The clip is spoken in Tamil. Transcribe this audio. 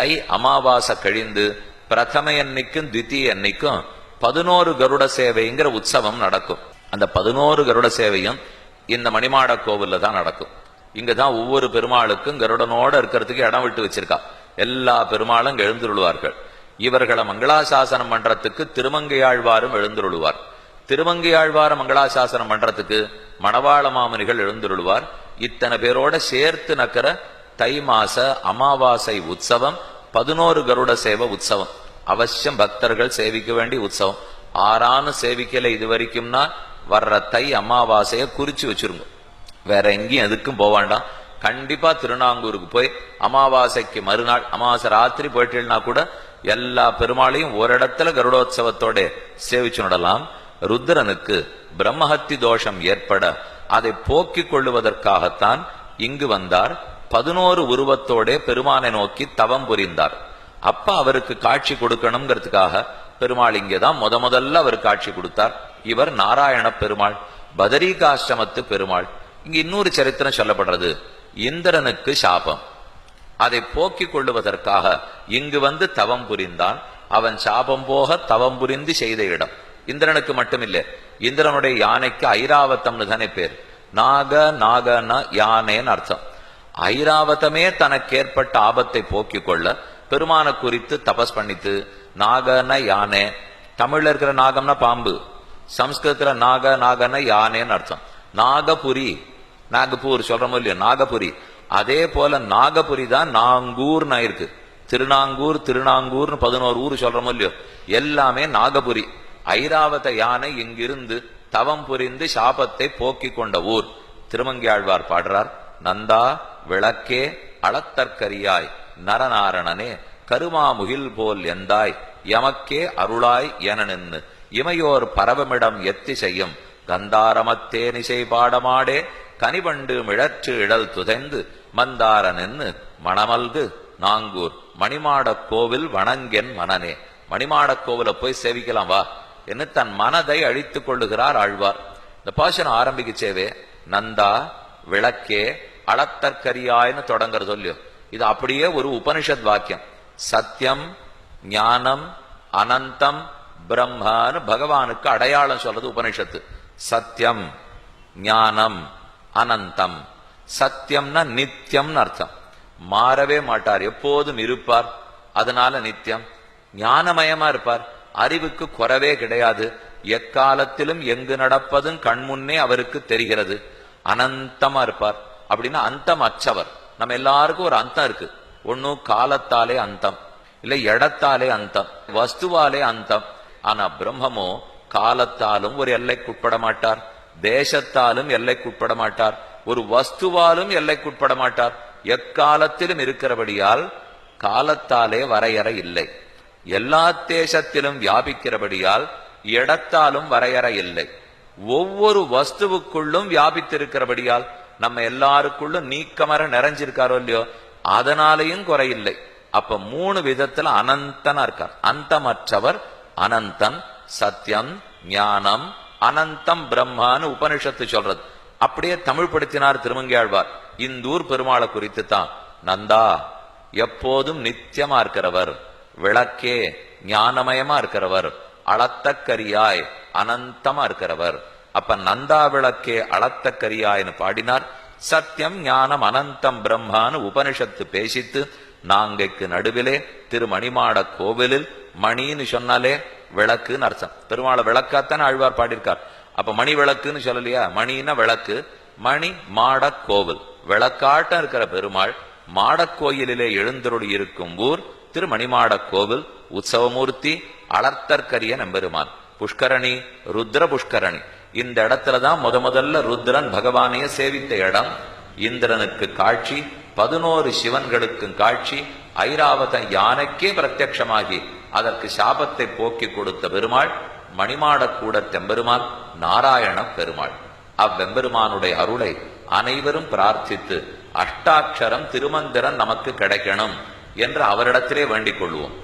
தை அமாவாசை கழிந்து பிரதம அன்னைக்கும் தித்திய அன்னைக்கும் பதினோரு கருட சேவைங்கிற உற்சவம் நடக்கும். அந்த பதினோரு கருட சேவையும் இந்த மணிமாட கோவில்ல தான் நடக்கும். இங்கதான் ஒவ்வொரு பெருமாளுக்கும் கருடனோட இருக்கிறதுக்கு இடம் விட்டு வச்சிருக்கா. எல்லா பெருமாளும் எழுந்துருள்வார்கள். இவர்களை மங்களாசாசனம் பண்றதுக்கு திருமங்கையாழ்வாரும் எழுந்துருளுவார். திருமங்கையாழ்வார மங்களாசாசனம் பண்றதுக்கு மணவாள மாமனிகள் எழுந்துருள்வார். இத்தனை பேரோட சேர்த்து நக்கிற தை மாச அமாவாசை உற்சவம் பதினோரு கருட சேவை உற்சவம். அவசியம் பக்தர்கள் சேவிக்க வேண்டிய உற்சவம். ஆறான சேவிக்கல இது வரைக்கும்னா வர்ற தை அமாவாசைய குறிச்சு வச்சிருங்க. வேற எங்கேயும் எதுக்கும் போவாண்டாம் கண்டிப்பா திருநாங்கூருக்கு போய் அமாவாசைக்கு மறுநாள் அமாவாசை ராத்திரி போயிட்டேன்னா கூட எல்லா பெருமாளையும் ஒரு இடத்துல கருடோத்சவத்தோட சேவிச்சு நடலாம். ருத்ரனுக்கு பிரம்மஹத்தி தோஷம் ஏற்பட அதை போக்கிக் கொள்ளுவதற்காகத்தான் இங்கு வந்தார். பதினோரு உருவத்தோட பெருமானை நோக்கி தவம் புரிந்தார். அப்ப அவருக்கு காட்சி கொடுக்கணுங்கிறதுக்காக பெருமாள் இங்கேதான் முத முதல்ல அவர் காட்சி கொடுத்தார். இவர் நாராயண பெருமாள் பதரிகாசிரமத்து பெருமாள். இங்க இன்னொரு சரித்திரம் சொல்லப்படுறது இந்திரனுக்கு சாபம். அதை போக்கிக் கொள்ளுவதற்காக இங்கு வந்து தவம் புரிந்தான். அவன் சாபம் போக தவம் புரிந்து செய்த இடம். இந்திரனுக்கு மட்டுமில்லை இந்திரனுடைய யானைக்கு ஐராவத்தம்னு தானே பேர். நாக நாகன யானைன்னு அர்த்தம். ஐராவதமே தனக்கு ஏற்பட்ட ஆபத்தை போக்கிக் கொள்ள பெருமான குறித்து தபஸ் பண்ணித்து நாகன யானை தமிழ்ல இருக்கிற நாகம்னா பாம்பு சம்ஸ்கிருதத்துல நாக நாகன யானைன்னு அர்த்தம். நாகபுரி நாகப்பூர் சொல்றோமோ இல்லையோ? நாகபுரி. அதே போல நாகபுரி தான் நாங்கூர்னு ஆயிருக்கு. திருநாங்கூர் திருநாங்கூர்னு பதினோரு ஊர் சொல்றோமோ இல்லையோ? எல்லாமே நாகபுரி. ஐராவத யானை இங்கிருந்து தவம் புரிந்து சாபத்தை போக்கிக் கொண்ட ஊர். திருமங்கியாழ்வார் பாடுறார் நந்தா விளக்கே அளத்தற்கரியாய் நரநாரணனே கருமாமுகில் போல் எந்தாய் எமக்கே அருளாய் என நின்று இமையோர் பரவமிடம் எத்தி செய்யும் கந்தாரமத்தே நிசை பாடமாடே கனிபண்டு மிழற்று இடல் துதைந்து மந்தார நின்று மணமல்கு நாங்கூர் மணிமாடக் கோவில் வணங்கென் மனனே. மணிமாடக் கோவில போய் சேவிக்கலாம் வா. என்று தன் மனதை அழித்துக் கொள்ளுகிறார் ஆழ்வார். இந்த பாசனம் ஆரம்பிக்கச்சேவே நந்தா விளக்கே அளத்தற்கரியாயின்னு தொடங்குற சொல்லியோ. இது அப்படியே ஒரு உபனிஷத் வாக்கியம். சத்தியம் ஞானம் அனந்தம் பிரம்மன்னு பகவானுக்கு அடையாளம் சொல்றது உபனிஷத்து. சத்தியம் ஞானம் அனந்தம். சத்தியம்னா நித்தியம்னு அர்த்தம். மாறவே மாட்டார் எப்போதும் இருப்பார். அதனால நித்தியம் ஞானமயமா இருப்பார். அறிவுக்கு குறவே கிடையாது. எக்காலத்திலும் எங்கு நடப்பதும் கண்முன்னே அவருக்கு தெரிகிறது. அனந்தமா இருப்பார். அப்படின்னா அந்தம் அச்சவர். நம்ம எல்லாருக்கும் ஒரு அந்தம் இருக்கு. ஒண்ணு காலத்தாலே அந்தம். இல்ல இடத்தாலே அந்தம். வஸ்துவாலே அந்தம். ஆனா பிரம்மமோ காலத்தாலும் ஒரு எல்லைக்குட்பட மாட்டார். தேசத்தாலும் எல்லைக்குட்பட மாட்டார். ஒரு வஸ்துவாலும் எல்லைக்குட்பட மாட்டார். எக்காலத்திலும் இருக்கிறபடியால் காலத்தாலே வரையறை இல்லை. எல்லா தேசத்திலும் வியாபிக்கிறபடியால் இடத்தாலும் வரையறை இல்லை. ஒவ்வொரு வஸ்துவுக்குள்ளும் வியாபித்திருக்கிறபடியால் நம்ம எல்லாருக்குள்ளும் நீக்கமர நிறைஞ்சிருக்காரோ இல்லையோ அதனாலையும் குறையில்லை. அப்ப மூணு விதத்துல அனந்தனா இருக்கார். அந்தமற்றவர் அனந்தன் சத்தியம் ஞானம் அனந்தம் பிரம்மான்னு உபனிஷத்து சொல்றது. அப்படியே தமிழ் படுத்தினார் திருமங்கியாழ்வார் இந்தூர் பெருமாளை குறித்து தான் நந்தா எப்போதும் நித்தியமா இருக்கிறவர். விளக்கே ஞானமயமா இருக்கிறவர். அளத்தக்கரியாய் அனந்தமா இருக்கிறவர். அப்ப நந்தா விளக்கே அளத்த கரியாயின்னு பாடினார். சத்தியம் ஞானம் அனந்தம் பிரம்மான்னு உபனிஷத்து பேசித்து நாங்கைக்கு நடுவிலே திருமணிமாட கோவிலில் மணின்னு சொன்னாலே விளக்குன்னு அர்த்தம். பெருமாளை விளக்காத்தானே ஆழ்வார் பாடியிருக்கார். அப்ப மணி விளக்குன்னு சொல்லலையா? மணின்னா விளக்கு. மணி மாட கோவில். விளக்காட்டம் இருக்கிற பெருமாள் மாடக்கோயிலிலே எழுந்தருளி இருக்கும் ஊர் திருமணிமாட கோவில் உற்சவமூர்த்தி அளர்த்தற்கரிய நம்பெருமான். புஷ்கரணி ருத்ர புஷ்கரணி இந்த இடத்துலதான் முத முதல்ல ருத்ரன் பகவானையே சேவித்த இடம். இந்திரனுக்கு காட்சி பதினோரு சிவன்களுக்கும் காட்சி ஐராவத யானைக்கே பிரத்யட்சமாகி அதற்கு சாபத்தை போக்கி கொடுத்த பெருமாள் மணிமாடக்கூட தெம்பெருமாள் நாராயண பெருமாள். அவ்வெம்பெருமானுடைய அருளை அனைவரும் பிரார்த்தித்து அஷ்டாட்சரம் திருமந்திரன் நமக்கு கிடைக்கணும் என்று அவரிடத்திலே வேண்டிக் கொள்வோம்.